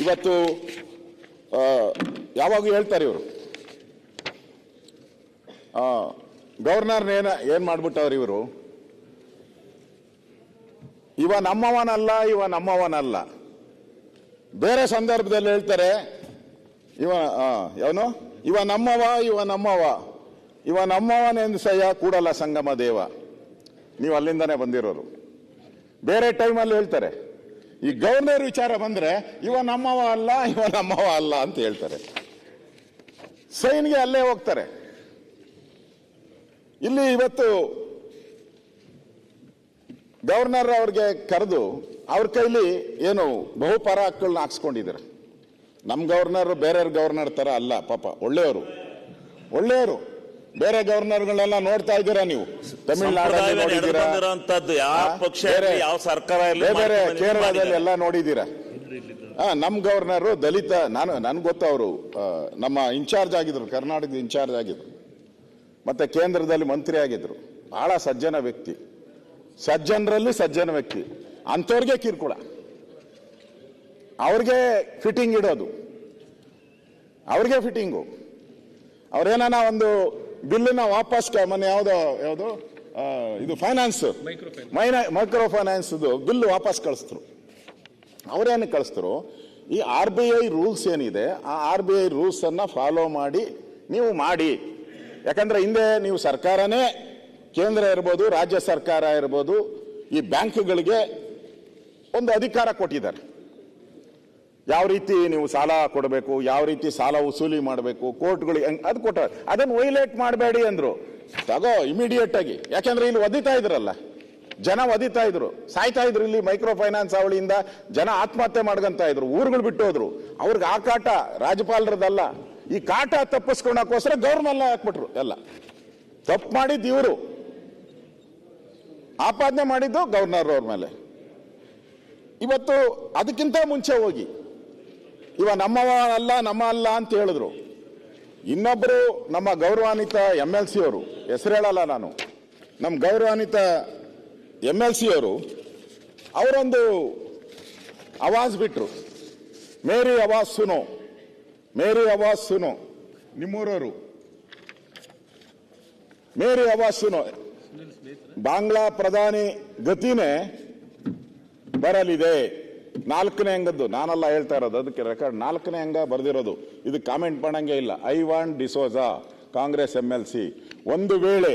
ಇವತ್ತು ಆ, ಯಾವಾಗ ಹೇಳ್ತಾರೆ ಇವರು. ಗವರ್ನರ್ ಏನ ಏನ್ ಮಾಡ್ಬಿಟ್ಟವ್ರು ಇವರು? ಇವ ನಮ್ಮವನಲ್ಲ ಇವ ನಮ್ಮವನಲ್ಲ. ಬೇರೆ ಸಂದರ್ಭದಲ್ಲಿ ಹೇಳ್ತಾರೆ ಇವ ಯಾವನು? ಇವ ನಮ್ಮವ ಇವ ನಮ್ಮವ. ಇವ ನಮ್ಮವನೆಂದಸಯ್ಯ ಕೂಡಲ ಸಂಗಮ ದೇವ. ನೀವು ಅಲ್ಲಿಂದನೇ ಬಂದಿರೋರು. ಬೇರೆ ಟೈಮಲ್ಲಿ ಹೇಳ್ತಾರೆ. ಈ ಗವರ್ನರ್ ವಿಚಾರ ಬಂದ್ರೆ, ಇವ ನಮ್ಮವ ಅಲ್ಲ, ಇವ ನಮ್ಮವ ಅಲ್ಲ ಅಂತ ಹೇಳ್ತಾರೆ. ಸೈನ್ಗೆ ಅಲ್ಲೇ ಹೋಗ್ತಾರೆ. ಇಲ್ಲಿ ಇವತ್ತು ಗವರ್ನರ್ ಅವ್ರಿಗೆ ಕರೆದು ಅವ್ರ ಕೈಲಿ ಏನು ಬಹುಪರ ಹಕ್ಕುಗಳನ್ನ ಹಾಕ್ಸ್ಕೊಂಡಿದ್ದಾರೆ. ನಮ್ಮ ಗವರ್ನರ್ ಬೇರೆಯವ್ರ ಗವರ್ನರ್ ತರ ಅಲ್ಲ, ಪಾಪ ಒಳ್ಳೆಯವರು. ಒಳ್ಳೆಯವರು. ಬೇರೆ ಗವರ್ನರ್ಗಳನ್ನೆಲ್ಲ ನೋಡ್ತಾ ಇದ್ದೀರಾ ನೀವು? ತಮಿಳುನಾಡಲ್ಲಿ ನೋಡಿದ್ದೀರಾ? ಯಾವ? ಪಕ್ಷ ಯಾವ ಸರ್ಕಾರ ಬೇರೆ ಕೇರಳದಲ್ಲಿ ಎಲ್ಲ ನೋಡಿದ್ದೀರಾ? ಹಾ ನಮ್ ಗವರ್ನರ್ ದಲಿತ ನಾನು ನನ್ಗೆ ಗೊತ್ತು ಅವರು ನಮ್ಮ ಇನ್ಚಾರ್ಜ್ ಆಗಿದ್ರು ಕರ್ನಾಟಕದ ಇನ್ಚಾರ್ಜ್ ಆಗಿದ್ರು. ಮತ್ತೆ ಕೇಂದ್ರದಲ್ಲಿ ಮಂತ್ರಿ ಆಗಿದ್ರು. ಬಹಳ ಸಜ್ಜನ ವ್ಯಕ್ತಿ. ಸಜ್ಜನರಲ್ಲಿ ಸಜ್ಜನ ವ್ಯಕ್ತಿ. ಅಂಥವ್ರಿಗೆ ಕಿರುಕುಳ. ಅವ್ರಿಗೆ ಫಿಟ್ಟಿಂಗ್ ಇಡೋದು. ಅವ್ರಿಗೆ ಫಿಟ್ಟಿಂಗು ಅವ್ರೇನ ಒಂದು ಬಿಲ್ಲನ್ನ ವಾಪಸ್ ಮೊನ್ನೆ ಯಾವುದೋ ಯಾವುದು? ಇದು ಫೈನಾನ್ಸ್ ಮೈಕ್ರೋ ಫೈನಾನ್ಸ್ ಬಿಲ್ ವಾಪಸ್ ಕಳಿಸ್ತರು ಅವರೇನು ಕಳಿಸ್ತರು ಈ ಆರ್ ಬಿ ಐ ರೂಲ್ಸ್ ಏನಿದೆ ಆ ಆರ್ ಬಿ ಐ ರೂಲ್ಸ್ ಅನ್ನ ಫಾಲೋ ಮಾಡಿ ನೀವು ಮಾಡಿ. ಯಾಕಂದ್ರೆ ಹಿಂದೆ ನೀವು ಸರ್ಕಾರನೇ ಕೇಂದ್ರ ಇರ್ಬೋದು ರಾಜ್ಯ ಸರ್ಕಾರ ಇರ್ಬೋದು ಈ ಬ್ಯಾಂಕ್ಗಳಿಗೆ ಒಂದು ಅಧಿಕಾರ ಕೊಟ್ಟಿದ್ದಾರೆ. ಯಾವ ರೀತಿ ನೀವು ಸಾಲ ಕೊಡಬೇಕು, ಯಾವ ರೀತಿ ಸಾಲ ವಸೂಲಿ ಮಾಡಬೇಕು, ಕೋರ್ಟ್ಗಳು ಹೆಂಗ್- ಅದು ಕೊಟ್ಟ ಅದನ್ನು ವೈಲೇಟ್ ಮಾಡಬೇಡಿ ಅಂದ್ರು. ತಗೋ ಇಮಿಡಿಯೇಟ್ ಆಗಿ. ಯಾಕೆಂದ್ರೆ ಇಲ್ಲಿ ಒದಿತಾ ಇದ್ರಲ್ಲ. ಜನ ಒದಿತಾ ಇದ್ರು. ಸಾಯ್ತಾ ಇದ್ರು ಇಲ್ಲಿ ಮೈಕ್ರೋ ಫೈನಾನ್ಸ್ ಅವಳಿಯಿಂದ ಜನ ಆತ್ಮಹತ್ಯೆ ಮಾಡ್ಕೊಂತ ಇದ್ರು. ಊರುಗಳು ಬಿಟ್ಟು ಹೋದ್ರು. ಅವ್ರಿಗೆ ಆ ಕಾಟ ರಾಜ್ಯಪಾಲರದಲ್ಲ. ಈ ಕಾಟ ತಪ್ಪಿಸ್ಕೊಳಕ್ಕೋಸ್ಕರ ಗೌರ್ಮೆಲ್ಲ ಹಾಕ್ಬಿಟ್ರು ಎಲ್ಲ. ತಪ್ಪು ಮಾಡಿದ್ದು ಇವರು. ಆಪಾದನೆ ಮಾಡಿದ್ದು ಗವರ್ನರ್ ಅವ್ರ ಮೇಲೆ. ಇವತ್ತು ಅದಕ್ಕಿಂತ ಮುಂಚೆ ಹೋಗಿ. ಇವ ನಮ್ಮವ ಅಲ್ಲ ನಮ್ಮ ಅಲ್ಲ ಅಂತ ಹೇಳಿದ್ರು. ಇನ್ನೊಬ್ಬರು ನಮ್ಮ ಗೌರವಾನ್ವಿತ ಎಂ ಎಲ್ ಸಿ ಅವರು ಹೆಸರು ಹೇಳಲ್ಲ ನಾನು. ನಮ್ಮ ಗೌರವಾನ್ವಿತ ಎಂ ಎಲ್ ಸಿ ಅವರು ಅವರೊಂದು ಅವಾಜ್ ಬಿಟ್ರು. ಮೇರಿ ಅವಾಜ್ ಸುನೋ, ಮೇರಿ ಅವಾಜ್ ಸುನೋ, ನಿಮ್ಮೂರವರು. ಮೇರಿ ಅವಾಜ್ ಸುನೋ. ಬಾಂಗ್ಲಾ ಪ್ರಧಾನಿ ಗತಿನೇ ಬರಲಿದೆ. ನಾಲ್ಕನೇ ಅಂಗದ್ದು, ನಾನಲ್ಲ ಹೇಳ್ತಾ ಇರೋದು, ಅದಕ್ಕೆ ರೆಕಾರ್ಡ್ ನಾಲ್ಕನೇ ಅಂಗ ಬರೆದಿರೋದು. ಇದು ಕಾಮೆಂಟ್ ಮಾಡಂಗೆ ಇಲ್ಲ. Ivan D'Souza, Congress M L C ಒಂದು ವೇಳೆ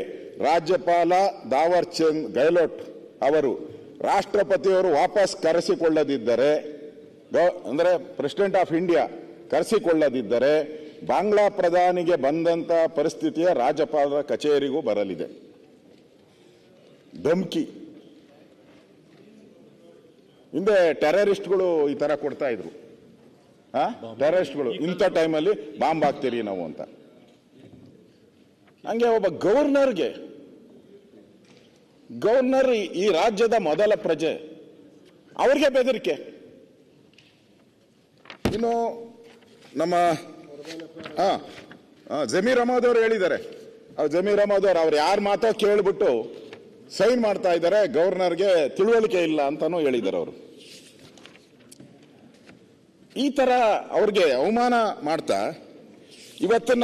ರಾಜ್ಯಪಾಲ ದಾವರ್ ಚಂದ್ ಗೆಹ್ಲೋಟ್ ಅವರು ರಾಷ್ಟ್ರಪತಿಯವರು ವಾಪಸ್ ಕರೆಸಿಕೊಳ್ಳದಿದ್ದರೆ ಅಂದರೆ ಪ್ರೆಸಿಡೆಂಟ್ ಆಫ್ ಇಂಡಿಯಾ ಕರೆಸಿಕೊಳ್ಳದಿದ್ದರೆ, ಬಾಂಗ್ಲಾ ಪ್ರಧಾನಿಗೆ ಬಂದಂತ ಪರಿಸ್ಥಿತಿಯ ರಾಜ್ಯಪಾಲರ ಕಚೇರಿಗೂ ಬರಲಿದೆ. ಧಮ್ಕಿ. ಹಿಂದೆ ಟೆರರಿಸ್ಟ್ಗಳು ಈ ಥರ ಕೊಡ್ತಾ ಇದ್ರು. ಟೆರರಿಸ್ಟ್ಗಳು ಇಂಥ ಟೈಮಲ್ಲಿ ಬಾಂಬ್ ಹಾಕ್ತೀರಿ ನಾವು ಅಂತ. ಹಂಗೆ ಒಬ್ಬ ಗವರ್ನರ್ಗೆ ಗವರ್ನರ್ ಈ- ರಾಜ್ಯದ ಮೊದಲ ಪ್ರಜೆ ಅವ್ರಿಗೆ ಬೆದರಿಕೆ. ಇನ್ನು ನಮ್ಮ ಹಾ ಹಾ, ಜಮೀರ್ ಅಹಮದ್ ಅವರು ಹೇಳಿದ್ದಾರೆ. ಜಮೀರ್ ಅಹಮದ್ ಅವರು ಅವ್ರು ಯಾರ ಮಾತೋ ಕೇಳ್ಬಿಟ್ಟು ಸೈನ್ ಮಾಡ್ತಾ ಇದ್ದಾರೆ, ಗವರ್ನರ್ಗೆ ತಿಳುವಳಿಕೆ ಇಲ್ಲ ಅಂತಾನೂ ಹೇಳಿದ್ದಾರೆ ಅವರು. ಈ ತರ ಅವ್ರಿಗೆ ಅವಮಾನ ಮಾಡ್ತಾ, ಇವತ್ತನ್ನ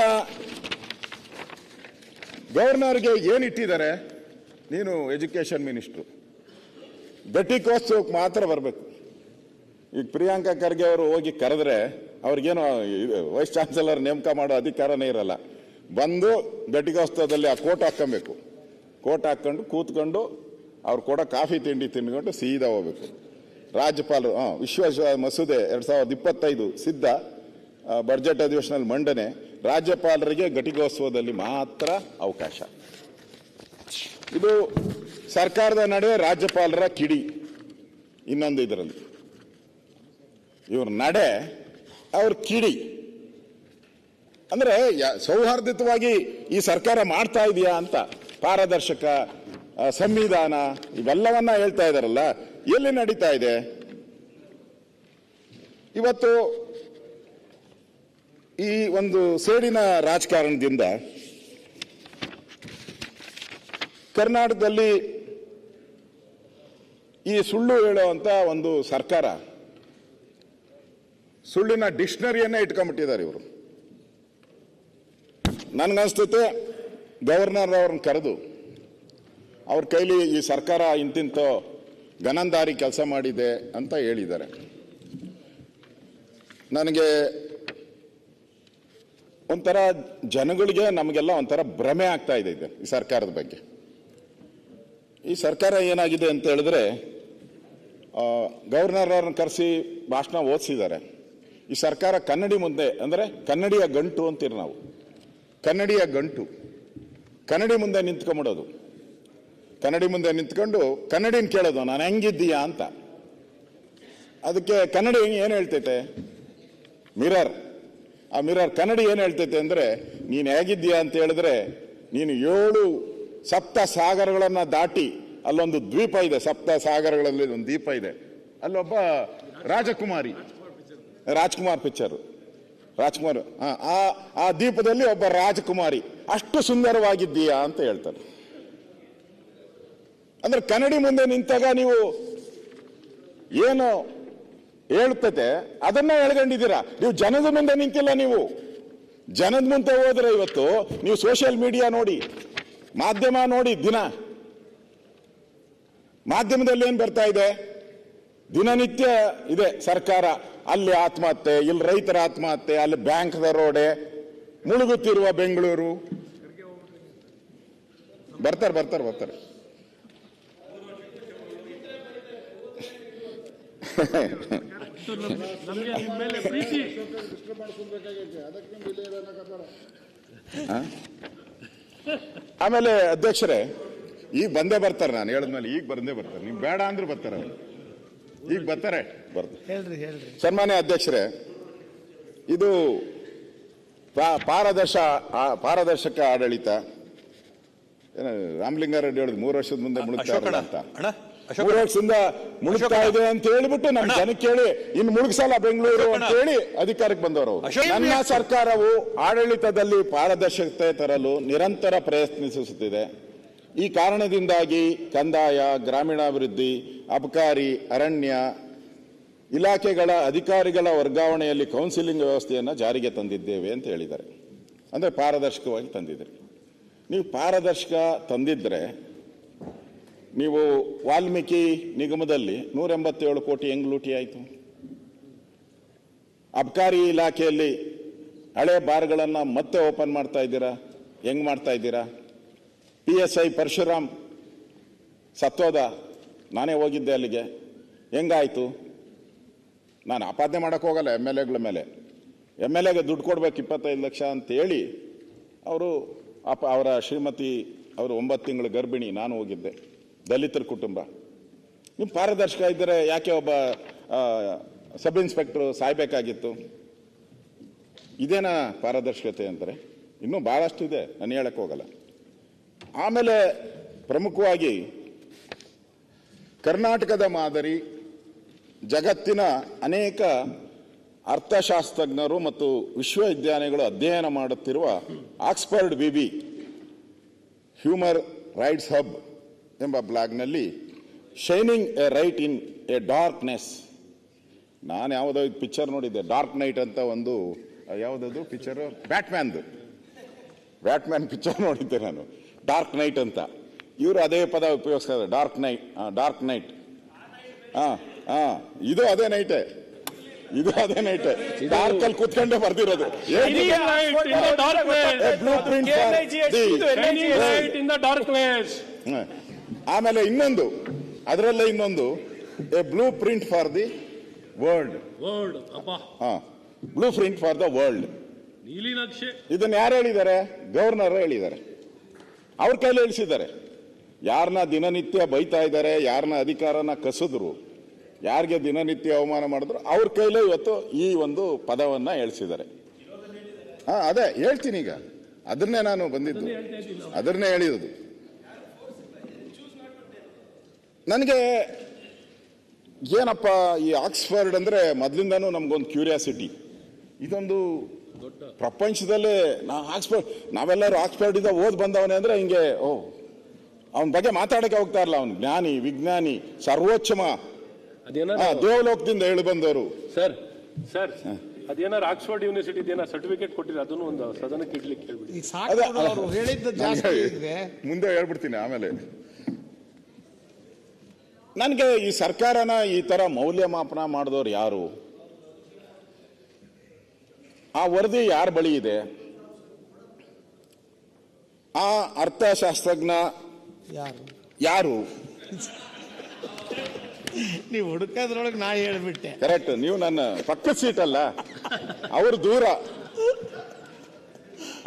ಗವರ್ನರ್ಗೆ ಏನ್ ಇಟ್ಟಿದ್ದಾರೆ, ನೀನು ಎಜುಕೇಶನ್ ಮಿನಿಸ್ಟ್ರು. ಘಟಿಕೋತ್ಸವಕ್ಕೆ ಮಾತ್ರ ಬರಬೇಕು. ಈಗ ಪ್ರಿಯಾಂಕಾ ಖರ್ಗೆ ಅವರು ಹೋಗಿ ಕರೆದ್ರೆ, ಅವ್ರಿಗೇನು ವೈಸ್ ಚಾನ್ಸಲರ್ ನೇಮಕ ಮಾಡೋ ಅಧಿಕಾರನೇ ಇರಲ್ಲ. ಬಂದು ಘಟಿಕೋತ್ಸವದಲ್ಲಿ ಆ ಕೋಟ್ ಹಾಕೊಬೇಕು ಕೋಟ್ ಹಾಕೊಂಡು ಕೂತ್ಕೊಂಡು ಅವ್ರು ಕೊಡೋ ಕಾಫಿ ತಿಂಡಿ ತಿನ್ಕೊಂಡು ಸೀದಾ ಹೋಗ್ಬೇಕು. ರಾಜ್ಯಪಾಲರು ಹಾಂ ವಿಶ್ವಾಸ ಮಸೂದೆ ಎರಡು ಸಾವಿರದ ಇಪ್ಪತ್ತೈದು ಸಿದ್ಧ ಆ, ಬಜೆಟ್ ಅಧಿವೇಶನದಲ್ಲಿ ಮಂಡನೆ. ರಾಜ್ಯಪಾಲರಿಗೆ ಘಟಿಕೋತ್ಸವದಲ್ಲಿ ಮಾತ್ರ ಅವಕಾಶ. ಇದು ಸರ್ಕಾರದ ನಡೆ ರಾಜ್ಯಪಾಲರ ಕಿಡಿ. ಇನ್ನೊಂದು ಇದರಲ್ಲಿ. ಇವ್ರ ನಡೆ ಅವ್ರ ಕಿಡಿ. ಅಂದ್ರೆ ಸೌಹಾರ್ದಿತವಾಗಿ ಈ ಸರ್ಕಾರ ಮಾಡ್ತಾ ಇದೆಯಾ ಅಂತ. ಪಾರದರ್ಶಕ ಸಂವಿಧಾನ ಇವೆಲ್ಲವನ್ನ ಹೇಳ್ತಾ ಇದಾರಲ್ಲ, ಎಲ್ಲಿ ನಡೀತಾ ಇದೆ? ಇವತ್ತು ಈ ಒಂದು ಸೇಡಿನ ರಾಜಕಾರಣದಿಂದ ಕರ್ನಾಟಕದಲ್ಲಿ ಈ ಸುಳ್ಳು ಹೇಳುವಂತ ಒಂದು ಸರ್ಕಾರ, ಸುಳ್ಳಿನ ಡಿಕ್ಷನರಿಯನ್ನೇ ಇಟ್ಕೊಂಡ್ಬಿಟ್ಟಿದ್ದಾರೆ ಇವರು. ನನ್ಗನ್ಸ್ತೈತೆ ಗವರ್ನರ್ ಅವ್ರನ್ನ ಕರೆದು ಅವ್ರ ಕೈಲಿ ಈ ಸರ್ಕಾರ ಇಂತಿಂತ ಗನಂದಾರಿ ಕೆಲಸ ಮಾಡಿದೆ ಅಂತ ಹೇಳಿದ್ದಾರೆ. ನನಗೆ ಒಂಥರ ಜನಗಳಿಗೆ ನಮಗೆಲ್ಲ ಒಂಥರ ಭ್ರಮೆ ಆಗ್ತಾ ಇದೆ ಇದು ಈ ಸರ್ಕಾರದ ಬಗ್ಗೆ. ಈ ಸರ್ಕಾರ ಏನಾಗಿದೆ ಅಂತ ಹೇಳಿದ್ರೆ ಗವರ್ನರ್ ಅವ್ರನ್ನ ಕರೆಸಿ ಭಾಷಣ ಓದಿಸಿದ್ದಾರೆ. ಈ ಸರ್ಕಾರ ಕನ್ನಡಿ ಮುಂದೆ, ಅಂದರೆ ಕನ್ನಡಿಯ ಗಂಟು ಅಂತೀರಿ ನಾವು. ಕನ್ನಡಿಯ ಗಂಟು. ಕನ್ನಡಿ ಮುಂದೆ ನಿಂತ್ಕೊಂಬಿಡೋದು. ಕನ್ನಡಿ ಮುಂದೆ ನಿಂತ್ಕೊಂಡು ಕನ್ನಡಿನ ಕೇಳೋದು, ನಾನು ಹೆಂಗಿದ್ದೀಯಾ? ಅಂತ. ಅದಕ್ಕೆ ಕನ್ನಡಿ ಏನು ಹೇಳ್ತೈತೆ? ಮಿರರ್. ಆ ಮಿರರ್ ಕನ್ನಡಿ ಏನು ಹೇಳ್ತೈತೆ ಅಂದರೆ, ನೀನು ಹೇಗಿದ್ದೀಯಾ? ಅಂತ ಹೇಳಿದ್ರೆ, ನೀನು ಏಳು ಸಪ್ತ ಸಾಗರಗಳನ್ನು ದಾಟಿ ಅಲ್ಲೊಂದು ದ್ವೀಪ ಇದೆ, ಸಪ್ತ ಸಾಗರಗಳಲ್ಲಿ ಒಂದು ದ್ವೀಪ ಇದೆ. ಅಲ್ಲೊಬ್ಬ ರಾಜಕುಮಾರಿ. ರಾಜ್ಕುಮಾರ್ ಪಿಕ್ಚರ್. ರಾಜ್ಕುಮಾರ್ ಆ, ಆ ದ್ವೀಪದಲ್ಲಿ ಒಬ್ಬ ರಾಜಕುಮಾರಿ ಅಷ್ಟು ಸುಂದರವಾಗಿದ್ದೀಯಾ ಅಂತ ಹೇಳ್ತಾರೆ. ಅಂದ್ರೆ ಕನ್ನಡಿ ಮುಂದೆ ನಿಂತಾಗ ನೀವು ಏನು ಹೇಳ್ತತೆ ಅದನ್ನ ಹೇಳ್ಕೊಂಡಿದ್ದೀರಾ ನೀವು ಜನದ ಮುಂದೆ ನಿಂತಿಲ್ಲ ನೀವು. ಜನದ ಮುಂದೆ ಹೋದ್ರೆ ಇವತ್ತು ನೀವು ಸೋಷಿಯಲ್ ಮೀಡಿಯಾ ನೋಡಿ ಮಾಧ್ಯಮ ನೋಡಿ ದಿನ. ಮಾಧ್ಯಮದಲ್ಲಿ ಏನ್ ಬರ್ತಾ ಇದೆ? ದಿನನಿತ್ಯ ಇದೆ ಸರ್ಕಾರ. ಅಲ್ಲಿ ಆತ್ಮಹತ್ಯೆ, ಇಲ್ಲಿ ರೈತರ ಆತ್ಮಹತ್ಯೆ, ಅಲ್ಲಿ ಬ್ಯಾಂಕ್ ದರೋಡೆ ಮುಳುಗುತ್ತಿರುವ ಬೆಂಗಳೂರು. ಬರ್ತಾರೆ ಬರ್ತಾರೆ ಬರ್ತಾರೆ. ಆಮೇಲೆ ಅಧ್ಯಕ್ಷರೇ, ಈಗ ಬಂದೇ ಬರ್ತಾರೆ ನಾನು ಹೇಳಿದ್ಮೇಲೆ ಈಗ ಬಂದೇ ಬರ್ತಾರೆ. ನೀವು ಬೇಡ ಅಂದ್ರೆ ಬರ್ತಾರೆ ಈಗ ಬರ್ತಾರೆ. ಬರ್ತಾರೆ ಹೇಳ್ರಿ ಹೇಳ್ರಿ. ಸನ್ಮಾನ್ಯ ಅಧ್ಯಕ್ಷರೇ ಇದು ಪಾ- ಪಾರದರ್ಶ ಪಾರದರ್ಶಕ ಆಡಳಿತ. ಏನ ರಾಮಲಿಂಗಾರೆಡ್ಡಿ ಹೇಳಿದ್ರು ಮೂರು ವರ್ಷದ ಮುಂದೆ ಮುಳುಗ್ತಾ ಅಂತ ಮೂರು ವರ್ಷದಿಂದ ಮುಳುಗ್ತಾ ಇದೆ ಅಂತ ಹೇಳ್ಬಿಟ್ಟು ನಮ್ಮ ಜನ ಜನಕ್ಕೆ ಹೇಳಿ ಇನ್ನು ಮುಳುಗ್ಸಲ್ಲ ಬೆಂಗಳೂರು ಅಂತ ಹೇಳಿ ಅಧಿಕಾರಕ್ಕೆ ಬಂದವರು ನನ್ನ ಸರ್ಕಾರವು ಆಡಳಿತದಲ್ಲಿ ಪಾರದರ್ಶಕತೆ ತರಲು ನಿರಂತರ ಪ್ರಯತ್ನಿಸುತ್ತಿದೆ. ಈ ಕಾರಣದಿಂದಾಗಿ ಕಂದಾಯ, ಗ್ರಾಮೀಣಾಭಿವೃದ್ಧಿ, ಅಬಕಾರಿ, ಅರಣ್ಯ ಇಲಾಖೆಗಳ ಅಧಿಕಾರಿಗಳ ವರ್ಗಾವಣೆಯಲ್ಲಿ ಕೌನ್ಸಿಲಿಂಗ್ ವ್ಯವಸ್ಥೆಯನ್ನು ಜಾರಿಗೆ ತಂದಿದ್ದೇವೆ ಅಂತ ಹೇಳಿದ್ದಾರೆ. ಅಂದರೆ ಪಾರದರ್ಶಕವಾಗಿ ತಂದಿದ್ದಾರೆ. ನೀವು ಪಾರದರ್ಶಕ ತಂದಿದ್ದರೆ ನೀವು ವಾಲ್ಮೀಕಿ ನಿಗಮದಲ್ಲಿ ನೂರ ಎಂಬತ್ತೇಳು ಕೋಟಿ ಹೆಂಗ್ ಲೂಟಿ ಆಯಿತು? ಅಬಕಾರಿ ಇಲಾಖೆಯಲ್ಲಿ ಹಳೆ ಬಾರ್ಗಳನ್ನು ಮತ್ತೆ ಓಪನ್ ಮಾಡ್ತಾ ಇದ್ದೀರಾ? ಹೆಂಗ್ ಮಾಡ್ತಾ ಇದ್ದೀರಾ? ಪಿ ಎಸ್ ಐ ಪರಶುರಾಮ್ ಸತ್ತೋದ ನಾನೇ ಹೋಗಿದ್ದೆ ಅಲ್ಲಿಗೆ. ಹೆಂಗಾಯಿತು? ನಾನು ಆಪಾದನೆ ಮಾಡೋಕೆ ಹೋಗಲ್ಲ ಎಂ ಎಲ್ ಎಗಳ ಮೇಲೆ. ಎಂ ಎಲ್ ಎಗೆ ದುಡ್ಡು ಕೊಡ್ಬೇಕು, ಇಪ್ಪತ್ತೈದು ಲಕ್ಷ ಅಂತ ಹೇಳಿ ಅವರು ಅಪ, ಅವರ ಶ್ರೀಮತಿ, ಅವರು ಒಂಬತ್ತು ತಿಂಗಳ ಗರ್ಭಿಣಿ, ನಾನು ಹೋಗಿದ್ದೆ. ದಲಿತರ ಕುಟುಂಬ. ನೀವು ಪಾರದರ್ಶಕ ಇದ್ದರೆ ಯಾಕೆ ಒಬ್ಬ ಸಬ್ ಇನ್ಸ್ಪೆಕ್ಟ್ರು ಸಾಯ್ಬೇಕಾಗಿತ್ತು? ಇದೇನಾ ಪಾರದರ್ಶಕತೆ ಅಂತಾರೆ ಇನ್ನೂ ಭಾಳಷ್ಟು ಇದೆ, ನಾನು ಹೇಳಕ್ ಹೋಗಲ್ಲ. ಆಮೇಲೆ ಪ್ರಮುಖವಾಗಿ ಕರ್ನಾಟಕದ ಮಾದರಿ ಜಗತ್ತಿನ ಅನೇಕ ಅರ್ಥಶಾಸ್ತ್ರಜ್ಞರು ಮತ್ತು ವಿಶ್ವವಿದ್ಯಾಲಯಗಳು ಅಧ್ಯಯನ ಮಾಡುತ್ತಿರುವ ಆಕ್ಸ್ಫರ್ಡ್ ಬಿಬಿ ಹ್ಯೂಮರ್ ರೈಟ್ಸ್ ಹಬ್ ಎಂಬ ಬ್ಲಾಗ್ನಲ್ಲಿ shining a light in a darkness. ನಾನು ಯಾವುದೋ ಪಿಕ್ಚರ್ ನೋಡಿದ್ದೆ, ಡಾರ್ಕ್ ನೈಟ್ ಅಂತ ಒಂದು, ಯಾವುದದು ಪಿಕ್ಚರು? ಬ್ಯಾಟ್ಮ್ಯಾನ್ದು. ಬ್ಯಾಟ್ಮ್ಯಾನ್ ಪಿಕ್ಚರ್ ನೋಡಿದ್ದೆ ನಾನು. ಡಾರ್ಕ್ ನೈಟ್ ಅಂತ. ಇವರು ಅದೇ ಪದ ಉಪಯೋಗಿಸ್ತಾರೆ ಡಾರ್ಕ್ ನೈಟ್ ಡಾರ್ಕ್ ನೈಟ್ ಹಾ ಹಾ ಇದು ಅದೇ ನೈಟ್ ಇದು ಅದೇ ನೈಟ್ ಡಾರ್ಕ್ ಅಲ್ಲಿ ಕೂತ್ಕೊಂಡೆ ಬರ್ದಿರೋದು. ಆಮೇಲೆ ಇನ್ನೊಂದು. ಅದರಲ್ಲೇ ಇನ್ನೊಂದು. A blueprint for the world world ಹಾ. Blueprint for the world ನೀಲಿ ನಕ್ಷೆ. ಇದನ್ನ ಯಾರು ಹೇಳಿದ್ದಾರೆ? ಗವರ್ನರ್ ಹೇಳಿದ್ದಾರೆ. ಅವ್ರ ಕೈಲಿ ಇಳಿಸಿದ್ದಾರೆ. ಯಾರನ್ನ ದಿನನಿತ್ಯ ಬೈತಾ ಇದ್ದಾರೆ ಯಾರನ್ನ ಅಧಿಕಾರನ ಕಸಿದ್ರು, ಯಾರಿಗೆ ದಿನನಿತ್ಯ ಅವಮಾನ ಮಾಡಿದ್ರು, ಅವ್ರ ಕೈಲೇ ಇವತ್ತು ಈ ಒಂದು ಪದವನ್ನ ಹೇಳಿಸಿದ್ದಾರೆ ಹಾ, ಅದೇ, ಹೇಳ್ತೀನಿ ಈಗ. ಅದನ್ನೇ ನಾನು ಬಂದಿದ್ದು. ಅದನ್ನೇ ಹೇಳಿರೋದು. ನನಗೆ ಏನಪ್ಪ ಈ ಆಕ್ಸ್ಫರ್ಡ್ ಅಂದ್ರೆ ಮೊದಲಿಂದಾನು ನಮ್ಗೊಂದು ಕ್ಯೂರಿಯಾಸಿಟಿ. ಇದೊಂದು ಪ್ರಪಂಚದಲ್ಲೇ ನಾ ಆಕ್ಸ್ಫರ್ಡ್ ನಾವೆಲ್ಲರೂ ಆಕ್ಸ್ಫರ್ಡ್ ಇಂದ ಓದ್ ಬಂದವನೇ ಅಂದ್ರೆ ಹಿಂಗೆ ಓ ಅವನ ಬಗ್ಗೆ ಮಾತಾಡಕ್ಕೆ ಹೋಗ್ತಾ ಇರಲ್ಲ ಅವನು. ಜ್ಞಾನಿ ವಿಜ್ಞಾನಿ ಸರ್ವೋಚ್ಚಮ. ಅದೇನೋ ಆ, ದೇವಲೋಕದಿಂದ ಹೇಳಿ ಬಂದವರು. ಸರ್ ಸರ್ ಅದೇನಾರು ಆಕ್ಸ್ಫರ್ಡ್ ಯೂನಿವರ್ಸಿಟಿ ಸರ್ಟಿಫಿಕೇಟ್ ಕೊಟ್ಟಿದ್ರೆ ಅದನ್ನು ಒಂದು ಸದನಕ್ಕೆ ಇಡ್ಲಿಕ್ಕೆ ಹೇಳ್ಬಿಡಿ. ಈಗ ಸಾಕು ಅವರು ಹೇಳಿದ್ದು ಜಾಸ್ತಿ ಇದ್ರೆ ಮುಂದೆ ಹೇಳ್ಬಿಡ್ತೀನಿ ಆಮೇಲೆ. ನನಗೆ ಈ ಸರ್ಕಾರನ ಈ ತರ ಮೌಲ್ಯಮಾಪನ ಮಾಡಿದವ್ರು ಯಾರು? ಆ ವರದಿ ಯಾರ ಬಳಿ ಇದೆ? ಆ ಅರ್ಥಶಾಸ್ತ್ರಜ್ಞ ಯಾರು? ಯಾರು? ನೀವು ಹುಡುಕೋದ್ರೊಳಗೆ ನಾ ಹೇಳ್ಬಿಟ್ಟೆ. ಕರೆಕ್ಟ್ ನೀವು ನನ್ನ ಪಕ್ಕದ ಸೀಟ್ ಅಲ್ಲ. ಅವರು ದೂರ.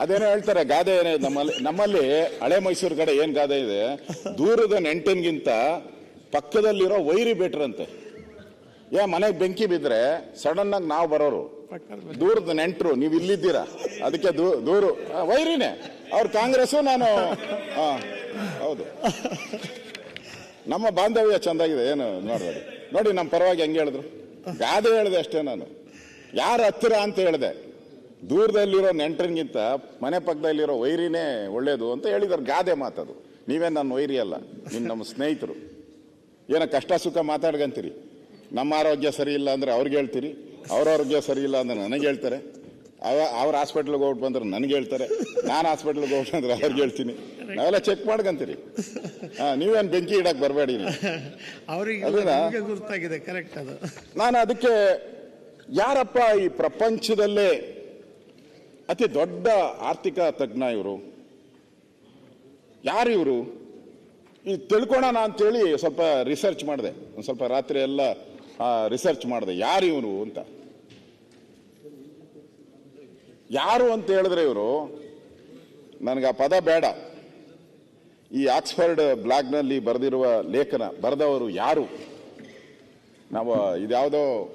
ಅದೇನೋ ಹೇಳ್ತಾರೆ ಗಾದೆ ಏನೇ ನಮ್ಮಲ್ಲಿ ನಮ್ಮಲ್ಲಿ ಹಳೆ ಮೈಸೂರು ಕಡೆ ಏನ್ ಗಾದೆ ಇದೆ? ದೂರದ ನೆಂಟನ್ಗಿಂತ ಪಕ್ಕದಲ್ಲಿರೋ ವೈರಿ ಬೆಟ್ರ್ ಅಂತೆ ಏ ಮನೆಗೆ ಬೆಂಕಿ ಬಿದ್ರೆ ಸಡನ್ ಆಗಿ ನಾವು ಬರೋರು. ದೂರದ ನೆಂಟರು, ನೀವು ಇಲ್ಲಿದ್ದೀರಾ? ಅದಕ್ಕೆ ದೂರು. ವೈರಿನೇ. ಅವ್ರ ಕಾಂಗ್ರೆಸ್ಸು ನಾನು ಹೌದು. ನಮ್ಮ ಬಾಂಧವ್ಯ ಚೆಂದಾಗಿದೆ, ಏನು ನೋಡ್ಬೇಡಿ. ನೋಡಿ ನಮ್ಮ ಪರವಾಗಿ ಹೆಂಗೆ ಹೇಳಿದ್ರು? ಗಾದೆ ಹೇಳಿದೆ ಅಷ್ಟೇ ನಾನು. ಯಾರು ಹತ್ತಿರ ಅಂತ ಹೇಳಿದೆ. ದೂರದಲ್ಲಿರೋ ನೆಂಟ್ರಿಗಿಂತ ಮನೆ ಪಕ್ಕದಲ್ಲಿರೋ ವೈರಿನೇ ಒಳ್ಳೇದು ಅಂತ ಹೇಳಿದ್ರು. ಗಾದೆ ಮಾತದು. ನೀವೇ ನನ್ನ ವೈರಿ ಅಲ್ಲ ನಿಮ್ಮ ನಮ್ಮ ಸ್ನೇಹಿತರು. ಏನೋ ಕಷ್ಟ ಸುಖ ಮಾತಾಡ್ಕಂತೀರಿ. ನಮ್ಮ ಆರೋಗ್ಯ ಸರಿ ಇಲ್ಲ ಅಂದರೆ ಅವ್ರಿಗೆ ಹೇಳ್ತೀರಿ. ಅವ್ರ ಆರೋಗ್ಯ ಸರಿ ಇಲ್ಲ ಅಂದ್ರೆ ನನಗೆ ಹೇಳ್ತಾರೆ. ಅವ ಅವ್ರ ಹಾಸ್ಪಿಟ್ಲಿಗೆ ಹೋಗ್ಬಿಟ್ಟು ಬಂದ್ರೆ ನನಗೆ ಹೇಳ್ತಾರೆ. ನಾನು ಹಾಸ್ಪಿಟ್ಲಿಗೆ ಹೋಗ್ಬಿಟ್ಟು ಅಂದ್ರೆ ಅವ್ರಿಗೆ ಹೇಳ್ತೀನಿ. ನಾವೆಲ್ಲ ಚೆಕ್ ಮಾಡ್ಕಂತೀರಿ. ಹಾ ನೀವೇನು ಬೆಂಕಿ ಇಡಕ್ಕೆ ಬರಬೇಡಿ ಅವರಿಗೆ ಗುರ್ತಾಗಿದೆ ಕರೆಕ್ಟ್ ಅದು. ನಾನು ಅದಕ್ಕೆ ಯಾರಪ್ಪ ಈ ಪ್ರಪಂಚದಲ್ಲೇ ಅತಿ ದೊಡ್ಡ ಆರ್ಥಿಕ ತಜ್ಞ ಇವರು? ಯಾರು ಇವರು? ಈ ತಿಳ್ಕೊಳೋಣ ಅಂತೇಳಿ ಸ್ವಲ್ಪ ರಿಸರ್ಚ್ ಮಾಡಿದೆ. ಒಂದು ಸ್ವಲ್ಪ ರಾತ್ರಿ ಎಲ್ಲ ರಿಸರ್ಚ್ ಮಾಡಿದೆ. ಯಾರು ಇವರು ಅಂತ? ಯಾರು ಅಂತ ಹೇಳಿದ್ರೆ ಇವರು, ನನಗೆ ಆ ಪದ ಬೇಡ. ಈ ಆಕ್ಸ್ಫರ್ಡ್ ಬ್ಲಾಗ್ನಲ್ಲಿ ಬರೆದಿರುವ ಲೇಖನ ಬರೆದವರು ಯಾರು? ನಾವು ಇದ್ಯಾವುದೋ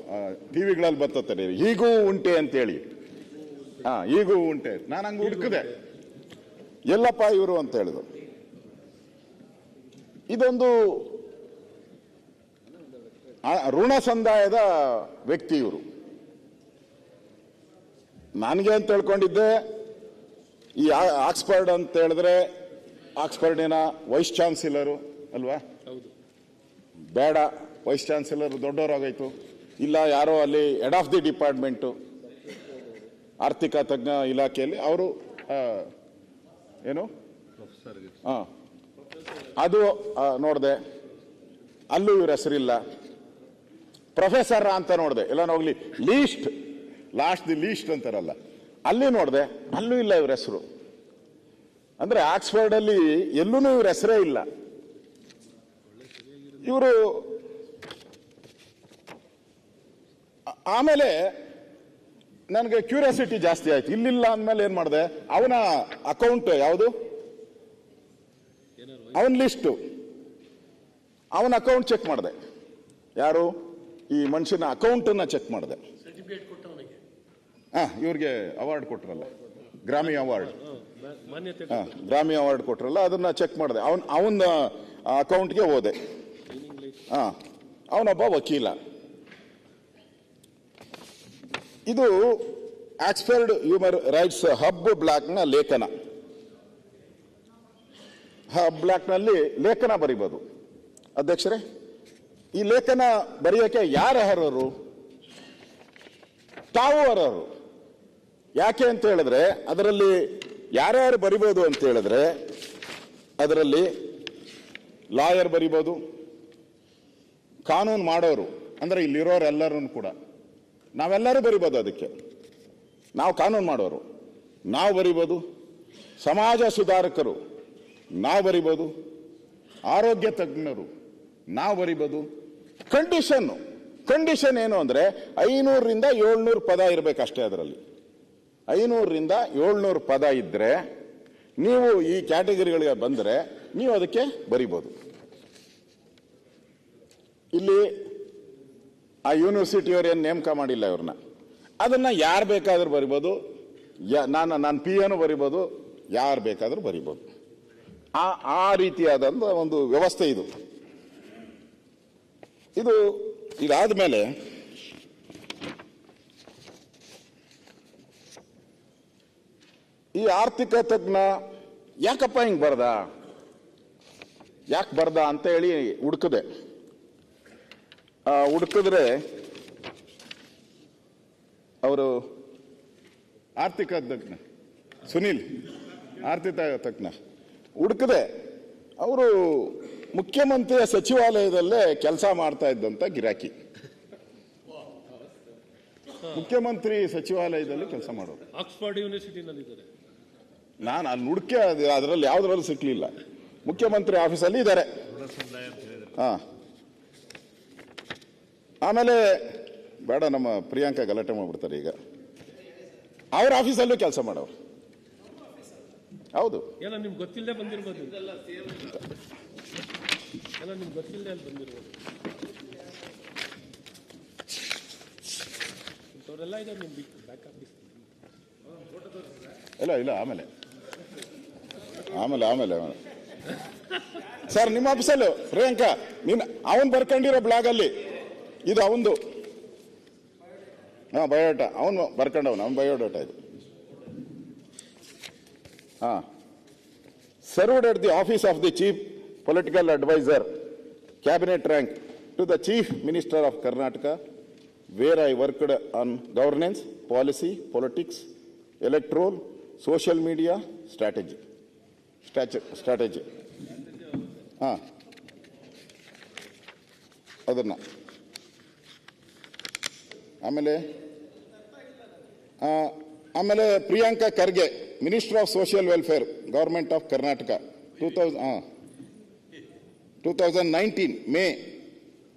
ಟಿವಿಗಳಲ್ಲಿ ಬರ್ತದೆ ಹೀಗೂ ಉಂಟೆ ಅಂತೇಳಿ. ಹಾ ಈಗೂ ಉಂಟೆ. ನಾನು ಹಂಗೆ ಹುಡುಕಿದೆ. ಎಲ್ಲಪ್ಪ ಇವರು ಅಂತ ಹೇಳಿದ್ರು. ಇದೊಂದು ಋಣ ಸಂದಾಯದ ವ್ಯಕ್ತಿ ಇವರು. ನನಗೆ ಅಂತ ತಿಳ್ಕೊಂಡಿದ್ದೆ ಈ ಆಕ್ಸ್ಫರ್ಡ್ ಅಂತ ಹೇಳಿದ್ರೆ ಆಕ್ಸ್ಫರ್ಡಿನ ವೈಸ್ ಚಾನ್ಸಲರು ಅಲ್ವಾ? ಹೌದು. ಬೇಡ ವೈಸ್ ಚಾನ್ಸಲರ್ ದೊಡ್ಡವರಾಗೋಯ್ತು. ಇಲ್ಲ ಯಾರೋ ಅಲ್ಲಿ ಹೆಡ್ ಆಫ್ ದಿ ಡಿಪಾರ್ಟ್ಮೆಂಟು ಆರ್ಥಿಕ ತಜ್ಞ ಇಲಾಖೆಯಲ್ಲಿ ಅವರು ಏನು? ಹಾಂ ಅದು ನೋಡಿದೆ. ಅಲ್ಲೂ ಇವ್ರ ಹೆಸರಿಲ್ಲ. ಪ್ರೊಫೆಸರ್ ಅಂತ ನೋಡಿದೆ. ಎಲ್ಲ ಹೋಗ್ಲಿ ಲೀಸ್ಟ್, ಲಾಸ್ಟ್ ದಿ ಲೀಸ್ಟ್ ಅಂತಾರಲ್ಲ. ಅಲ್ಲಿ ನೋಡಿದೆ, ಅಲ್ಲೂ ಇಲ್ಲ ಇವ್ರ ಹೆಸರು. ಅಂದ್ರೆ ಆಕ್ಸ್ಫರ್ಡ್ ಅಲ್ಲಿ ಎಲ್ಲೂ ಇವ್ರ ಹೆಸರೇ ಇಲ್ಲ. ಇವರು ಆಮೇಲೆ ನನಗೆ ಕ್ಯೂರಿಯಾಸಿಟಿ ಜಾಸ್ತಿ ಆಯ್ತು. ಇಲ್ಲಿಲ್ಲ ಅಂದಮೇಲೆ ಏನು ಮಾಡಿದೆ? ಅವನ ಅಕೌಂಟ್ ಯಾವುದು? ಅವನ ಲಿಸ್ಟು ಅವನ ಅಕೌಂಟ್ ಚೆಕ್ ಮಾಡಿದೆ. ಯಾರು? ಈ ಮನುಷ್ಯನ ಅಕೌಂಟನ್ನ ಚೆಕ್ ಮಾಡಿದೆ. ಹಾ ಇವ್ರಿಗೆ ಅವಾರ್ಡ್ ಕೊಟ್ರಲ್ಲ ಗ್ರಾಮಿ ಅವಾರ್ಡ್. ಹಾ ಗ್ರಾಮಿ ಅವಾರ್ಡ್ ಕೊಟ್ರಲ್ಲ ಅದನ್ನ ಚೆಕ್ ಮಾಡಿದೆ. ಅವನ್ ಅವನ ಅಕೌಂಟ್ಗೆ ಹೋದೆ. ಹಾ ಅವನೊಬ್ಬ ವಕೀಲ. ಇದು ಆಕ್ಸ್ಫರ್ಡ್ ಹ್ಯೂಮನ್ ರೈಟ್ಸ್ ಹಬ್ ಬ್ಲಾಕ್ನ ಲೇಖನ. ಹಬ್ ಬ್ಲಾಕ್ನಲ್ಲಿ ಲೇಖನ ಬರಿಬೋದು. ಅಧ್ಯಕ್ಷರೇ ಈ ಲೇಖನ ಬರೆಯೋಕೆ ಯಾರು ಅರ್ಹರು ತಾವು ಅರ್ಹರು. ಯಾಕೆ ಅಂತ ಹೇಳಿದ್ರೆ, ಅದರಲ್ಲಿ ಯಾರ್ಯಾರು ಬರಿಬೋದು ಅಂತ ಹೇಳಿದ್ರೆ, ಅದರಲ್ಲಿ ಲಾಯರ್ ಬರಿಬೋದು, ಕಾನೂನು ಮಾಡೋರು, ಅಂದ್ರೆ ಇಲ್ಲಿರೋರೆಲ್ಲರೂ ಕೂಡ. ನಾವೆಲ್ಲರೂ ಬರಿಬೋದು ಅದಕ್ಕೆ. ನಾವು ಕಾನೂನು ಮಾಡೋರು. ನಾವು ಬರಿಬೋದು, ಸಮಾಜ ಸುಧಾರಕರು. ನಾವು ಬರಿಬೋದು, ಆರೋಗ್ಯ ತಜ್ಞರು. ನಾವು ಬರಿಬೋದು. ಕಂಡೀಷನ್ನು ಕಂಡೀಷನ್ ಏನು ಅಂದರೆ ಐನೂರರಿಂದ ಏಳ್ನೂರು ಪದ ಇರಬೇಕಷ್ಟೇ ಅದರಲ್ಲಿ. ಐನೂರರಿಂದ ಏಳ್ನೂರು ಪದ ಇದ್ದರೆ ನೀವು ಈ ಕ್ಯಾಟಗರಿಗಳಿಗೆ ಬಂದರೆ ನೀವು ಅದಕ್ಕೆ ಬರಿಬೋದು. ಇಲ್ಲಿ ಆ ಯೂನಿವರ್ಸಿಟಿಯವ್ರು ಏನು ನೇಮಕ ಮಾಡಿಲ್ಲ ಇವ್ರನ್ನ. ಅದನ್ನು ಯಾರು ಬೇಕಾದರೂ ಬರಿಬೋದು. ನಾನು ನಾನು ಪಿ ಎನು ಬರಿಬೋದು. ಯಾರು ಬೇಕಾದರೂ ಬರಿಬೋದು. ಆ ಆ ರೀತಿಯಾದಂಥ ಒಂದು ವ್ಯವಸ್ಥೆ ಇದು. ಇದು ಇದಾದ ಮೇಲೆ ಈ ಆರ್ಥಿಕ ತಜ್ಞ ಯಾಕಪ್ಪ ಹಿಂಗ್ ಬರ್ದ? ಯಾಕೆ ಬರ್ದ ಅಂತ ಹೇಳಿ ಹುಡುಕದೆ. ಹುಡುಕಿದ್ರೆ ಅವರು ಆರ್ಥಿಕ ತಜ್ಞ, ಸುನೀಲ್, ಆರ್ಥಿಕ ತಜ್ಞ. ಹುಡುಕದೆ. ಅವರು ಮುಖ್ಯಮಂತ್ರಿಯ ಸಚಿವಾಲಯದಲ್ಲೇ ಕೆಲಸ ಮಾಡ್ತಾ ಇದ್ದಂತ ಗಿರಾಕಿ. ಮುಖ್ಯಮಂತ್ರಿ ಸಚಿವಾಲಯದಲ್ಲಿ ಕೆಲಸ ಮಾಡೋದು ಆಕ್ಸ್ಫರ್ಡ್ ಯೂನಿವರ್ಸಿಟಿನಲ್ಲಿದ್ದಾರೆ ನಾನು ಅಲ್ಲಿ ಹುಡುಕಿ ಅದರಲ್ಲಿ ಯಾವುದ್ರಲ್ಲೂ ಸಿಕ್ಕಲಿಲ್ಲ ಮುಖ್ಯಮಂತ್ರಿ ಆಫೀಸಲ್ಲಿ ಇದ್ದಾರೆ. ಹಾಂ. ಆಮೇಲೆ ಬೇಡ ನಮ್ಮ ಪ್ರಿಯಾಂಕಾ ಗಲಾಟೆ ಮಾಡ್ಬಿಡ್ತಾರೆ ಈಗ. ಅವ್ರ ಆಫೀಸಲ್ಲೂ ಕೆಲಸ ಮಾಡೋರು. ಹೌದು. ಏನೋ ನಿಮ್ಗೆ ಗೊತ್ತಿಲ್ಲದೆ ಬಂದಿರ್ಬೋದು. ಏನೋ ನಿಮ್ಗೆ ಗೊತ್ತಿಲ್ಲದೆ ಅಲ್ಲಿ ಬಂದಿರ್ಬೋದು ಇಂಥವ್ರೆಲ್ಲ ಇದ್ದಾರೆ ನಿಮ್ಗೆ ಬ್ಯಾಕ್ ಆಫೀಸ್ ಇಲ್ಲ ಇಲ್ಲ, ಆಮೇಲೆ. ಆಮೇಲೆ ಆಮೇಲೆ ಆಮೇಲೆ. ಸರ್, ನಿಮ್ಮ ಆಫೀಸಲ್ಲಿ ಪ್ರಿಯಾಂಕಾ, ನೀನು ಅವನ್ ಬರ್ಕೊಂಡಿರೋ ಬ್ಲಾಗಲ್ಲಿ, ಇದು ಅವಂದು. ಹಾಂ, ಬಯೋಡಾಟ, ಅವನು ಬರ್ಕೊಂಡವನು, ಅವನು ಬಯೋಡಾಟ ಇದು. ಹಾ. Served at the office of the chief political adviser cabinet rank to the chief minister of Karnataka where I worked on governance policy politics electoral social media strategy strategy ಹಾಂ ಅದನ್ನು. ಆಮೇಲೆ ಆಮೇಲೆ Priyanka Kharge minister of social welfare government of Karnataka two thousand ಹಾಂ two thousand nineteen May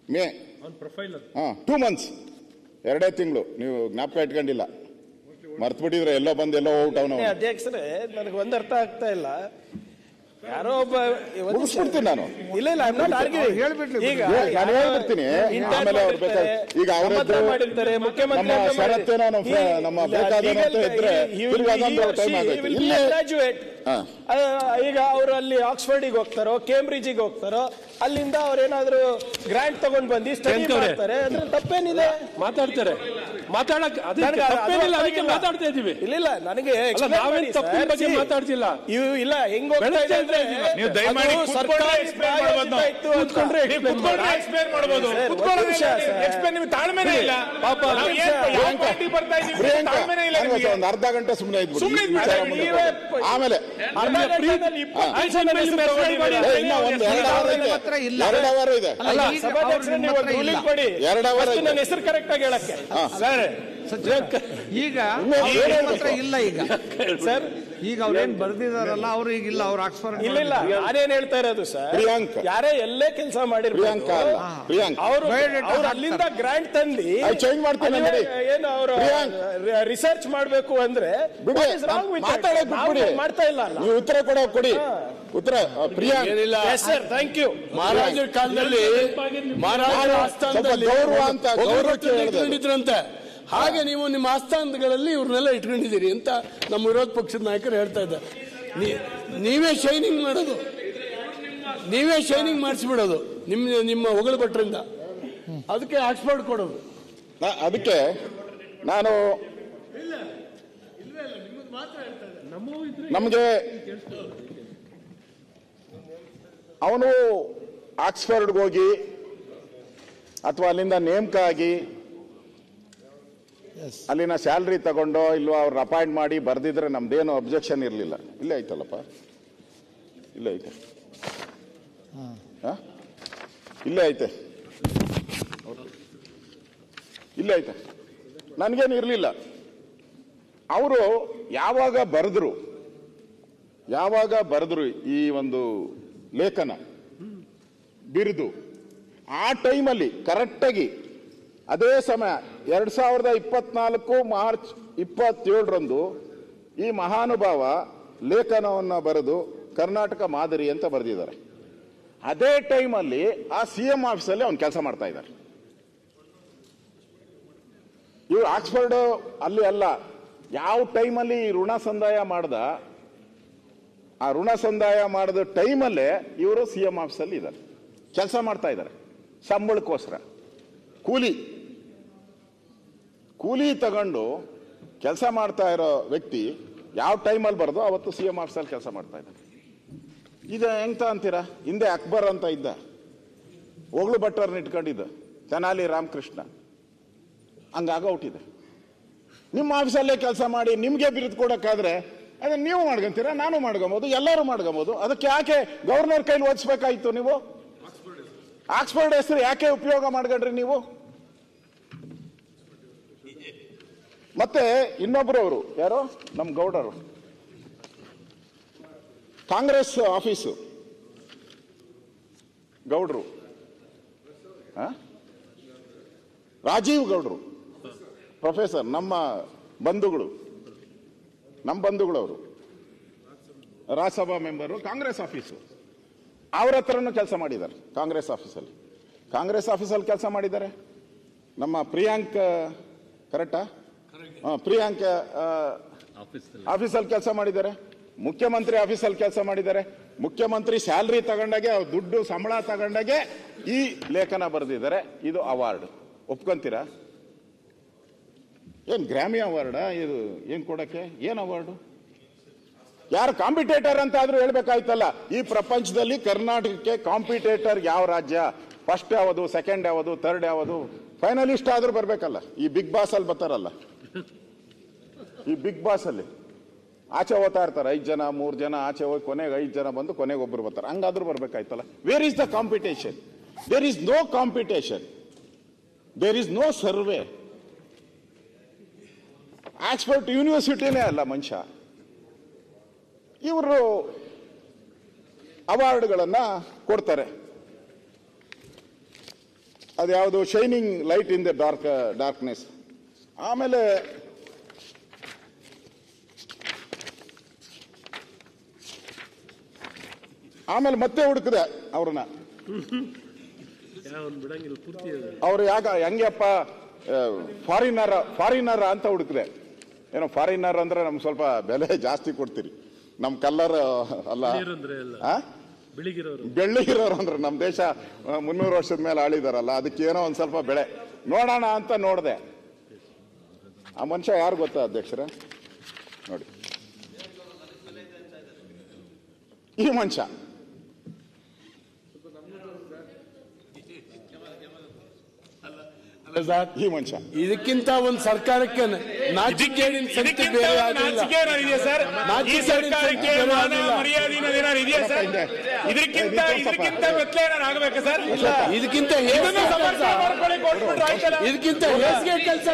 May ಹಾ profile ಅದು. ಹಾಂ two months ಎರಡೇ ತಿಂಗಳು. ನೀವು ಜ್ಞಾಪಕ ಇಟ್ಕೊಂಡಿಲ್ಲ. ಮರ್ತು ಬಿಟ್ಟಿದ್ರೆ ಎಲ್ಲೋ ಬಂದು ಎಲ್ಲೋ ಔಟ್ ಅವನು ಅಧ್ಯಕ್ಷರೇ ನನಗೆ ಒಂದು ಅರ್ಥ ಆಗ್ತಾ ಇಲ್ಲ. ಯಾರೋ ಒಬ್ಬ ಮುಗಿಸ್ಬಿಡ್ತೀನಿ ನಾನು. ಇಲ್ಲ ಇಲ್ಲ I'm ನಾಟ್ ಆರ್ಗ್ಯೂ ಹೇಳ್ಬಿಡ್ಲಿ ಈಗ ನಾನು ಹೇಳ್ಬಿಡ್ತೀನಿ. ಆಮೇಲೆ ಅವ್ರು ಬೇಕಾದ್ರೆ- ಈಗ ಅವ್ರ ಹತ್ರ ಎದುರು ಮಾಡಿರ್ತಾರೆ ಮುಖ್ಯಮಂತ್ರಿ ನಮ್ಮ ಅಂತ ನಮ್ಮ ಬೇಕಾದ ಇದ್ರೆ ತಿರ್ಗಿ ಅದೊಂದು ಟೈಮ್ ಆಗುತ್ತೆ. ಇಲ್ಲಿ-. ಆ, ಈಗ ಅವರು ಅಲ್ಲಿ ಆಕ್ಸ್ಫರ್ಡಿಗೆ ಹೋಗ್ತಾರೋ ಕೇಂಬ್ರಿಡ್ಜಿಗೆ ಹೋಗ್ತಾರೋ ಅಲ್ಲಿಂದ ಅವ್ರೇನಾದ್ರೂ ಗ್ರಾಂಟ್ ತಗೊಂಡ್ ಬಂದು ಸ್ಟಡಿ. ಮಾಡ್ತಾರೆ. ಅದ್ರ ತಪ್ಪೇನಿದೆ? ಮಾತಾಡ್ತಾರೆ. ಮಾತಾಡಕ್ ಅದಕ್ಕೆ ತಪ್ಪೇನಿಲ್ಲ ಮಾತಾಡ್ತಾ ಇದೀವಿ. ಇಲ್ಲ ಇಲ್ಲ ನನಗೆ ನಾವೇನ್ ತಪ್ಪಿನ ಬಗ್ಗೆ ಮಾತಾಡ್ತಿಲ್ಲ. ಇವು ಇಲ್ಲ ಹೆಂಗ್ ಹೋಗ್ತಾ ಇದೆ. ನೀವು ದಯಮಾಡಿ ಸರ್ಕಾರಿ. ಕೂತ್ಕೊಂಡ್ರೆ ಎಕ್ಸ್ಪ್ಲೇನ್ ಮಾಡ್ಬೋದು. ಇಲ್ಲ. ಸರ್. ಎಕ್ಸ್ಪ್ಲೇನ್ ನಿಮ್ಗೆ ತಾಳ್ಮೆನೇ ಇಲ್ಲ. ಪಾಪ, ನಾವು ಒಂದು ಬರ್ತಾ ತಾಳ್ಮೆನೇ ಇಲ್ಲ ಅರ್ಧ ಗಂಟೆ ಸುಮ್ಮನೆ ಇದ್ಬಿಡಿ. ಮುಂದೆ ನೀವೇ- ಆಮೇಲೆ ಹೆಸರು ಮೆಸೇಜ್ ಮಾಡಿ ಒಂದು ಎರಡು ಅವರ್ ಇದೆ. ಹತ್ರ ಇಲ್ಲ. ಎರಡು ಅವರ್ ಇದೆ. ಅಲ್ಲ, ಅಲ್ಲ ಈಗ ನೀವು ಒಂದು ರೂಲಿಂಗ್ ಇಲ್ಲ. ಕೊಡಿ ಎರಡು ಅವರ್ First ಆಯ್ತು. ಹೆಸರು ಕರೆಕ್ಟ್ ಆಗಿ ಹೇಳಕ್ಕೆ. ಸರ್ ಈಗ ಇಲ್ಲ ಈಗ. ಸರ್ ಈಗ ಅವ್ರೇನ್ ಬರ್ದಿದಾರಲ್ಲ ಅವ್ರು ಈಗ ಇಲ್ಲ ಅವ್ರು ಆಕ್ಸ್ಫರ್ಡ್ ಇಲ್ಲ ಇಲ್ಲ. ಯಾರೇನ್ ಹೇಳ್ತಾ ಇರೋದು ಸರ್? ಪ್ರಿಯಾಂಕ. ಯಾರೇ ಎಲ್ಲೇ ಕೆಲಸ ಮಾಡಿರ್ ಪ್ರಿಯಾಂಕ ಅಲ್ಲ. ಪ್ರಿಯಾಂಕ. ಅವರು Biodata ಅಲ್ಲಿಂದ ಗ್ರಾಂಟ್ ತಂದಿ ಅದು change ಮಾಡ್ತೀನಿ ನೋಡಿ. ಏನು ಅವರು ಪ್ರಿಯಾಂಕ್. ರಿಸರ್ಚ್ ಮಾಡ್ಬೇಕು ಅಂದ್ರೆ ಬಿಡಿ what is wrong with that? ಮಾತಾಡಕ್ ನಾವು ಬಿಟ್ಬಿಡಿ. ಮಾಡ್ತಾ ಇಲ್ಲ ಅಲ್ಲ. ನೀವು ಉತ್ತರ ಕೂಡ. ಕೊಡಿ ಉತ್ತರ ಆ, Priyank. Yes sir thank you ಮಹಾರಾಜರ ಕಾಲದಲ್ಲಿ ಮಹಾರಾಜರ ಆಸ್ಥಾನದಲ್ಲಿ ಗೌರವ ಅಂತ ಗೌರವಕ್ಕೆ. ಇಟ್ಕೊಂಡಿದ್ರಂತೆ ಹಾಗೆ ನೀವು ನಿಮ್ಮ ಆಸ್ಥಾನಗಳಲ್ಲಿ ಇವ್ರನ್ನೆಲ್ಲ ಇಟ್ಕೊಂಡಿದ್ದೀರಿ ಅಂತ ನಮ್ಮ ವಿರೋಧ ಪಕ್ಷದ ನಾಯಕರು ಹೇಳ್ತಾ ಇದ್ದಾರೆ. ನೀವೇ ಶೈನಿಂಗ್ ಮಾಡೋದು. ನೀವೇ ಶೈನಿಂಗ್ ಮಾಡಿಸ್ಬಿಡೋದು. ನಿಮ್ಮ ನಿಮ್ಮ ಹೊಗಳ ಭಟ್ರಿಂದ. ಅದಕ್ಕೆ ಆಕ್ಸ್ಫರ್ಡ್ ಕೊಡೋದು. ಅದಕ್ಕೆ ನಾನು ನಮಗೆ ಅವನು ಆಕ್ಸ್ಫರ್ಡ್ಗೆ ಹೋಗಿ ಅಥವಾ ಅಲ್ಲಿಂದ ನೇಮಕ ಆಗಿ ಅಲ್ಲಿನ ಸ್ಯಾಲ್ರಿ ತಗೊಂಡೋ ಇಲ್ವಾ ಅವ್ರನ್ನ ಅಪಾಯಿಂಟ್ ಮಾಡಿ ಬರ್ದಿದ್ರೆ ನಮ್ದೇನು ಅಬ್ಜೆಕ್ಷನ್ ಇರಲಿಲ್ಲ. ಇಲ್ಲೇ ಐತಲ್ಲಪ್ಪ ಇಲ್ಲೇ ಐತೆ. ಹಾ? ಇಲ್ಲೇ ಐತೆ. ಇಲ್ಲೇ ಐತೆ. ನನಗೇನು ಇರಲಿಲ್ಲ. ಅವರು ಯಾವಾಗ ಬರೆದ್ರು ಯಾವಾಗ ಬರೆದ್ರು ಈ ಒಂದು ಲೇಖನ ಬಿರಿದು ಆ ಟೈಮಲ್ಲಿ ಕರೆಕ್ಟಾಗಿ ಅದೇ ಸಮಯ ಎರಡ್ ಸಾವಿರದ ಇಪ್ಪತ್ನಾಲ್ಕು ಮಾರ್ಚ್ ಇಪ್ಪತ್ತೇಳರಂದು ಈ ಮಹಾನುಭಾವ ಲೇಖನವನ್ನು ಬರೆದು ಕರ್ನಾಟಕ ಮಾದರಿ ಅಂತ ಬರೆದಿದ್ದಾರೆ. ಅದೇ ಟೈಮಲ್ಲಿ ಆ ಸಿ ಎಂ ಆಫೀಸಲ್ಲಿ ಅವ್ನು ಕೆಲಸ ಮಾಡ್ತಾ ಇದ್ದಾರೆ. ಇವ್ರು ಆಕ್ಸ್ಫರ್ಡ್ ಅಲ್ಲಿ ಅಲ್ಲ, ಯಾವ ಟೈಮಲ್ಲಿ ಈ ಋಣ ಸಂದಾಯ ಮಾಡ್ದ, ಆ ಋಣ ಸಂದಾಯ ಮಾಡಿದ ಟೈಮಲ್ಲೇ ಇವರು ಸಿ ಎಂ ಆಫೀಸಲ್ಲಿ ಇದ್ದಾರೆ. ಕೆಲಸ ಮಾಡ್ತಾ ಇದ್ದಾರೆ. ಸಂಬಳಕ್ಕೋಸ್ಕರ. ಕೂಲಿ. ಕೂಲಿ ತಗೊಂಡು ಕೆಲಸ ಮಾಡ್ತಾ ಇರೋ ವ್ಯಕ್ತಿ ಯಾವ ಟೈಮಲ್ಲಿ ಬರೋದು ಅವತ್ತು ಸಿ ಎಂ ಆಫೀಸಲ್ಲಿ ಕೆಲಸ ಮಾಡ್ತಾ ಇದ್ದಾನೆ. ಇದು ಹೆಂಗ್ತ ಅಂತೀರಾ? ಹಿಂದೆ ಅಕ್ಬರ್ ಅಂತ ಇದ್ದ. ಹೋಗ್ಲು ಭಟ್ಟರ್ನ ಇಟ್ಕೊಂಡಿದ್ದ. ತೆನಾಲಿ ರಾಮಕೃಷ್ಣ. ಹಂಗಾಗೋಟಿದೆ ನಿಮ್ಮ ಆಫೀಸಲ್ಲೇ ಕೆಲಸ ಮಾಡಿ ನಿಮಗೆ ಬಿರುದು ಕೊಡೋಕ್ಕಾದ್ರೆ ಅದನ್ನ ನೀವು ಮಾಡ್ಕೊಂತೀರಾ, ನಾನು ಮಾಡ್ಕೊಬೋದು, ಎಲ್ಲರೂ ಮಾಡ್ಕೊಬೋದು. ಅದಕ್ಕೆ ಯಾಕೆ ಗವರ್ನರ್ ಕೈಲಿ ಓದಿಸ್ಬೇಕಾಯ್ತು ನೀವು? ಆಕ್ಸ್ಫರ್ಡ್ ಹೆಸರು ಯಾಕೆ ಉಪಯೋಗ ಮಾಡ್ಕೊಂಡ್ರಿ ನೀವು? ಮತ್ತೆ ಇನ್ನೊಬ್ರು ಅವರು ಯಾರು? ನಮ್ಮ ಗೌಡರು. ಕಾಂಗ್ರೆಸ್ ಆಫೀಸು. ಗೌಡ್ರು? ರಾಜೀವ್ ಗೌಡ್ರು. ಪ್ರೊಫೆಸರ್, ನಮ್ಮ ಬಂಧುಗಳು. ನಮ್ಮ ಬಂಧುಗಳು ಅವರು ರಾಜ್ಯಸಭಾ ಮೆಂಬರು, ಕಾಂಗ್ರೆಸ್ ಆಫೀಸು. ಅವ್ರ ಹತ್ರನೂ ಕೆಲಸ ಮಾಡಿದ್ದಾರೆ, ಕಾಂಗ್ರೆಸ್ ಆಫೀಸಲ್ಲಿ. ಕಾಂಗ್ರೆಸ್ ಆಫೀಸಲ್ಲಿ ಕೆಲಸ ಮಾಡಿದ್ದಾರೆ. ನಮ್ಮ ಪ್ರಿಯಾಂಕ್, ಕರೆಕ್ಟಾ? ಪ್ರಿಯಾಂಕ್ ಆಫೀಸಲ್ಲಿ ಕೆಲಸ ಮಾಡಿದ್ದಾರೆ. ಮುಖ್ಯಮಂತ್ರಿ ಆಫೀಸಲ್ಲಿ ಕೆಲಸ ಮಾಡಿದ್ದಾರೆ. ಮುಖ್ಯಮಂತ್ರಿ ಸ್ಯಾಲ್ರಿ ತಗೊಂಡಾಗೆ, ಅವ್ರು ದುಡ್ಡು, ಸಂಬಳ ತಗೊಂಡಾಗೆ ಈ ಲೇಖನ ಬರೆದಿದ್ದಾರೆ. ಇದು ಅವಾರ್ಡ್. ಒಪ್ಕೊಂತೀರಾ? ಏನು ಗ್ರಾಮಿ ಅವಾರ್ಡಾ? ಇದು ಏನು ಕೊಡಕ್ಕೆ? ಏನು ಅವಾರ್ಡು? ಯಾರು ಕಾಂಪಿಟೇಟರ್ ಅಂತ ಆದ್ರೂ ಹೇಳ್ಬೇಕಾಯ್ತಲ್ಲ. ಈ ಪ್ರಪಂಚದಲ್ಲಿ ಕರ್ನಾಟಕಕ್ಕೆ ಕಾಂಪಿಟೇಟರ್ ಯಾವ ರಾಜ್ಯ? ಫಸ್ಟ್ ಯಾವುದು, ಸೆಕೆಂಡ್ ಯಾವುದು, ಥರ್ಡ್ ಯಾವುದು? ಫೈನಲಿಸ್ಟ್ ಆದರೂ ಬರಬೇಕಲ್ಲ. ಈ ಬಿಗ್ ಬಾಸ್ ಅಲ್ಲಿ ಬರ್ತಾರಲ್ಲ. ಈ ಬಿಗ್ ಬಾಸ್ ಅಲ್ಲಿ ಆಚೆ ಹೋಗ್ತಾ ಇರ್ತಾರೆ, ಐದು ಜನ, ಮೂರು ಜನ, ಆಚೆ ಹೋಗಿ ಕೊನೆಗೆ ಐದು ಜನ ಬಂದು ಕೊನೆಗೆ ಒಬ್ರು ಬರ್ತಾರೆ. ಹಂಗಾದ್ರೂ ಬರ್ಬೇಕಾಯ್ತಲ್ಲ? Where is the competition there is no competition there is no survey Oxford ಯೂನಿವರ್ಸಿಟಿನೇ ಅಲ್ಲ ಮನುಷ್ಯ. ಇವರು ಅವಾರ್ಡ್ಗಳನ್ನು ಕೊಡ್ತಾರೆ. ಅದ್ಯಾವುದು shining light in the dark darkness ಆಮೇಲೆ ಆಮೇಲೆ ಮತ್ತೆ ಹುಡುಕಿದೆ ಅವ್ರನ್ನ. ಅವ್ರು ಯಾಕ ಹೆಂಗಪ್ಪ ಫಾರಿನರ್ ಫಾರಿನರ್ ಅಂತ ಹುಡುಕಿದೆ. ಏನೋ ಫಾರಿನರ್ ಅಂದ್ರೆ ನಮ್ಗೆ ಸ್ವಲ್ಪ ಬೆಲೆ ಜಾಸ್ತಿ ಕೊಡ್ತೀರಿ. ನಮ್ ಕಲ್ಲರ್ ಅಲ್ಲ? ಬೆಳ್ಳಿಗಿರೋರು ಅಂದ್ರೆ ನಮ್ಮ ದೇಶ ಮುನ್ನೂರು ವರ್ಷದ ಮೇಲೆ ಆಳಿದಾರಲ್ಲ ಅದಕ್ಕೆ ಏನೋ ಒಂದ್ ಸ್ವಲ್ಪ ಬೆಳೆ. ನೋಡೋಣ ಅಂತ ನೋಡಿದೆ. ಆ ಮನುಷ್ಯ ಯಾರು ಗೊತ್ತಾ ಅಧ್ಯಕ್ಷರ? ನೋಡಿ. ಈ ಮನುಷ್ಯ ಅಲ್ಲ ಸರ್ ಈ ಮನುಷ್ಯ ಇದಕ್ಕಿಂತ ಒಂದು ಸರ್ಕಾರಕ್ಕೆ ನಾಚಿಕೇಡಿನ ಬೇರೆ. ನಾಚಿಕೆ ಸರ್ ಈ ಸರ್ಕಾರಕ್ಕೆ ಮರ್ಯಾದಿನ. ಇದೆಯಾ ಸರ್ ಇದಕ್ಕಿಂತ ಇದಕ್ಕಿಂತ ಮೆತ್ತಲೆ ಆಗ್ಬೇಕಾ ಸರ್ ಇದಕ್ಕಿಂತ ಇದಕ್ಕಿಂತ ಕೆಲಸ